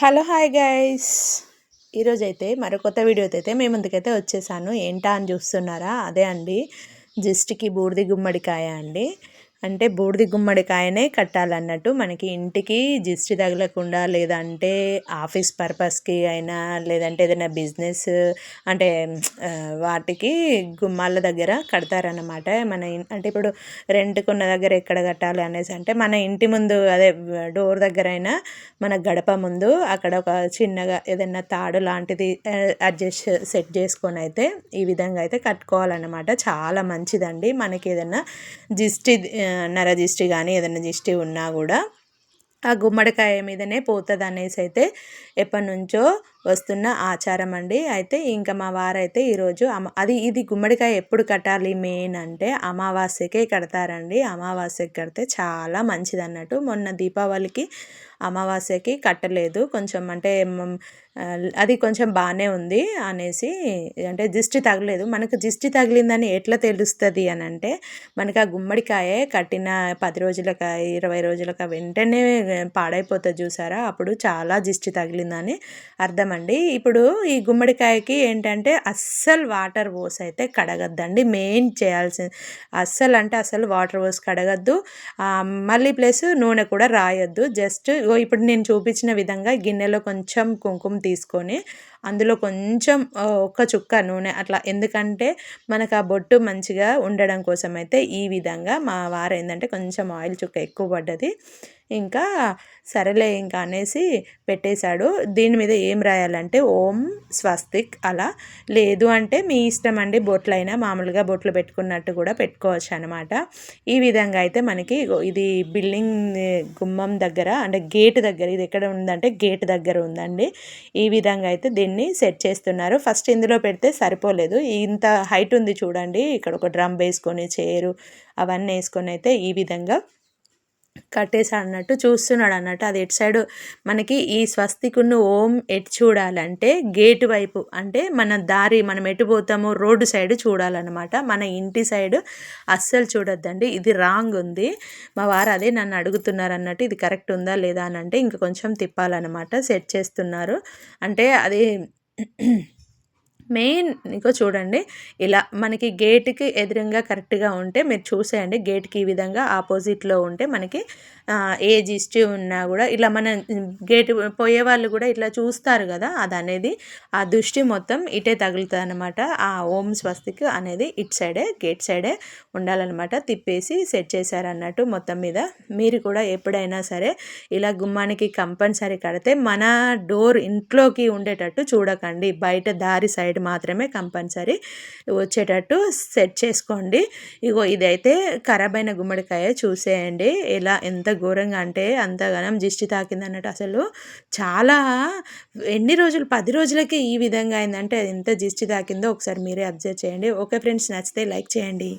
Hello hi guys. ఈరోజు అయితే మరో కొత్త వీడియోతో అయితే మేము ముందుకైతే వచ్చేసాను. ఏంటా అని చూస్తున్నారా? అదే అండి. జస్ట్కి బూడిది గుమ్మడికాయ అండి. అంటే బూడిది గుమ్మడికాయనే కట్టాలన్నట్టు మనకి ఇంటికి జిస్ట్ తగలకుండా లేదంటే ఆఫీస్ పర్పస్కి అయినా లేదంటే ఏదైనా బిజినెస్ అంటే వాటికి గుమ్మాల దగ్గర కడతారన్నమాట. మన అంటే ఇప్పుడు రెంట్కున్న దగ్గర ఎక్కడ కట్టాలి అనేసి అంటే మన ఇంటి ముందు అదే డోర్ దగ్గర అయినా మన గడప ముందు అక్కడ ఒక చిన్నగా ఏదైనా తాడు లాంటిది అడ్జస్ట్ సెట్ చేసుకొని అయితే ఈ విధంగా అయితే కట్టుకోవాలన్నమాట. చాలా మంచిదండి. మనకి ఏదైనా జిస్టి నర దిష్టి కానీ ఏదైనా దిష్టి ఉన్నా కూడా ఆ గుమ్మడికాయ మీదనే పోతుంది అనేసి అయితే ఎప్పటి నుంచో వస్తున్న ఆచారం అండి. అయితే ఇంకా మా వారైతే ఈరోజు అమ అది ఇది గుమ్మడికాయ ఎప్పుడు కట్టాలి మెయిన్ అంటే అమావాస్యకే కడతారండి. అమావాస్యకి కడితే చాలా మంచిది అన్నట్టు మొన్న దీపావళికి అమావాస్యకి కట్టలేదు. కొంచెం అంటే అది కొంచెం బాగానే ఉంది అనేసి అంటే దిష్టి తగలేదు. మనకు దిష్టి తగిలిందని ఎట్లా తెలుస్తుంది అని అంటే మనకు ఆ గుమ్మడికాయే కట్టిన పది రోజులక ఇరవై రోజులక వెంటనే పాడైపోతుంది చూసారా? అప్పుడు చాలా దిష్టి తగిలిందని అర్థం అండి. ఇప్పుడు ఈ గుమ్మడికాయకి ఏంటంటే అస్సలు వాటర్ పోసి అయితే కడగద్దండి. మెయిన్ చేయాల్సింది అస్సలు అంటే అసలు వాటర్ పోసి కడగద్దు. మళ్ళీ ప్లస్ నూనె కూడా రాయొద్దు. జస్ట్ ఇప్పుడు నేను చూపించిన విధంగా గిన్నెలో కొంచెం కుంకుమ తీసుకొని అందులో కొంచెం ఒక్క చుక్క నూనె అట్లా. ఎందుకంటే మనకు ఆ బొట్టు మంచిగా ఉండడం కోసం అయితే ఈ విధంగా మా వారు ఏంటంటే కొంచెం ఆయిల్ చుక్క ఎక్కువ పడ్డది. ఇంకా సరేలే ఇంకా అనేసి పెట్టేశాడు. దీని మీద ఏం రాయాలంటే ఓం స్వస్తిక్ అలా. లేదు అంటే మీ ఇష్టం అండి బొట్లైనా మామూలుగా బొట్లు పెట్టుకున్నట్టు కూడా పెట్టుకోవచ్చు అనమాట ఈ విధంగా అయితే మనకి ఇది బిల్డింగ్ గుమ్మం దగ్గర అంటే గేట్ దగ్గర ఇది ఎక్కడ ఉందంటే గేట్ దగ్గర ఉందండి. ఈ విధంగా అయితే దీన్ని సెట్ చేస్తున్నారు. ఫస్ట్ ఇందులో పెడితే సరిపోలేదు. ఇంత హైట్ ఉంది చూడండి. ఇక్కడ ఒక డ్రమ్ వేసుకొని చైరు అవన్నీ వేసుకొని అయితే ఈ విధంగా కట్టేశాడు అన్నట్టు చూస్తున్నాడు అన్నట్టు అది ఎటు సైడు మనకి ఈ స్వస్తికున్న ఓం ఎటు చూడాలంటే గేటు వైపు. అంటే మన దారి మనం ఎటు పోతామో రోడ్డు సైడ్ చూడాలన్నమాట. మన ఇంటి సైడ్ అస్సలు చూడొద్దండి. ఇది రాంగ్ ఉంది. మా వారు అదే నన్ను అడుగుతున్నారు అన్నట్టు ఇది కరెక్ట్ ఉందా లేదా అని అంటే ఇంక కొంచెం తిప్పాలన్నమాట. సెట్ చేస్తున్నారు. అంటే అది మెయిన్ ఇంకో చూడండి. ఇలా మనకి గేట్కి ఎదురుగా కరెక్ట్గా ఉంటే మీరు చూసేయండి. గేట్కి ఈ విధంగా ఆపోజిట్లో ఉంటే మనకి ఏజ్ జిస్టి ఉన్నా కూడా ఇలా మన గేట్ పోయే వాళ్ళు కూడా ఇట్లా చూస్తారు కదా అది అనేది. ఆ దృష్టి మొత్తం ఇటే తగులుతుంది అనమాట ఆ ఓం స్వస్తికి అనేది ఇట్ సైడే గేట్ సైడే ఉండాలన్నమాట. తిప్పేసి సెట్ చేశారన్నట్టు మొత్తం మీద. మీరు కూడా ఎప్పుడైనా సరే ఇలా గుమ్మానికి కంపల్సరీ కడితే మన డోర్ ఇంట్లోకి ఉండేటట్టు చూడకండి. బయట దారి సైడ్ మాత్రమే కంపల్సరీ వచ్చేటట్టు సెట్ చేసుకోండి. ఇగో ఇదైతే ఖరాబ్ అయిన గుమ్మడికాయ చూసేయండి. ఎలా ఎంత ఘోరంగా అంటే అంతగానం దిష్టి తాకింది అన్నట్టు అసలు చాలా ఎన్ని రోజులు పది రోజులకే ఈ విధంగా అయిందంటే ఎంత దిష్టి తాకిందో ఒకసారి మీరే అబ్జర్వ్ చేయండి. ఓకే ఫ్రెండ్స్ నచ్చితే లైక్ చేయండి.